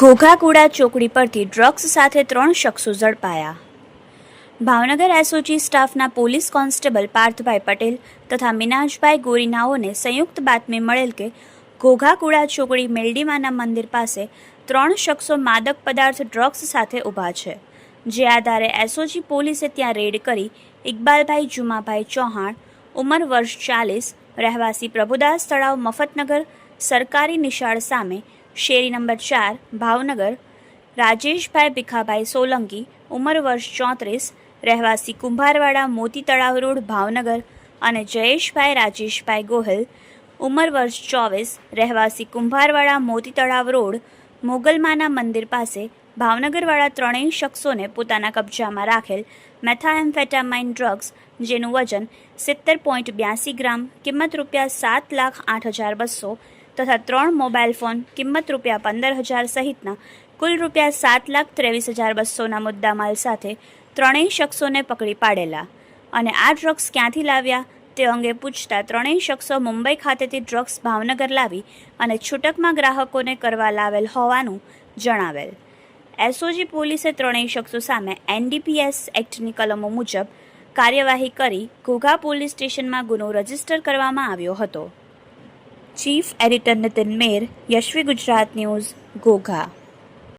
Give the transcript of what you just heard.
ઘોઘાકુડા ચોકડી પરથી ડ્રગ્સ સાથે ત્રણ શખ્સો ઝડપાયા. ભાવનગર એસઓજી સ્ટાફના પોલીસ કોન્સ્ટેબલ પાર્થભાઈ પટેલ તથા મિનાજભાઈ ગોરીનાઓને સંયુક્ત બાતમી મળેલ કે ઘોઘાકુડા ચોકડી મેલડીમાના મંદિર પાસે ત્રણ શખ્સો માદક પદાર્થ ડ્રગ્સ સાથે ઊભા છે. જે આધારે એસઓજી પોલીસે ત્યાં રેડ કરી ઇકબાલભાઈ જુમાભાઈ ચૌહાણ, ઉંમર વર્ષ ચાલીસ, રહેવાસી પ્રભુદાસ તળાવ મફતનગર, સરકારી નિશાળ સામે, શેરી નંબર ચાર, ભાવનગર, રાજેશભાઈ ભીખાભાઈ સોલંકી, ઉંમર વર્ષ ચોત્રીસ, રહેવાસી કુંભારવાડા મોતી તળાવ રોડ, ભાવનગર અને જયેશભાઈ રાજેશભાઈ ગોહિલ, ઉંમર વર્ષ ચોવીસ, રહેવાસી કુંભારવાડા મોતી તળાવ રોડ, મોગલમાના મંદિર પાસે ભાવનગરવાળા ત્રણેય શખ્સોને પોતાના કબજામાં રાખેલ મેથાએમ્ફેટામાઇન ડ્રગ્સ, જેનું વજન સિત્તેર પોઈન્ટ બ્યાસી ગ્રામ, કિંમત રૂપિયા સાત લાખ આઠ હજાર બસો તથા ત્રણ મોબાઈલ ફોન, કિંમત રૂપિયા પંદર હજાર સહિતના કુલ રૂપિયા સાત લાખ ત્રેવીસ હજાર બસોના મુદ્દામાલ સાથે ત્રણેય શખ્સોને પકડી પાડેલા. અને આ ડ્રગ્સ ક્યાંથી લાવ્યા? તે અંગે પૂછતા ત્રણેય શખ્સો મુંબઈ ખાતેથી ડ્રગ્સ ભાવનગર લાવી અને છૂટકમાં ગ્રાહકોને કરવા લાવેલ હોવાનું જણાવેલ. એસઓજી પોલીસે ત્રણેય શખ્સો સામે એનડીપીએસ એક્ટની કલમો મુજબ કાર્યવાહી કરી ઘોઘા પોલીસ સ્ટેશનમાં ગુનો રજિસ્ટર કરવામાં આવ્યો હતો. Chief editor Nitin Mer, Yashvi Gujarat news, Ghogha.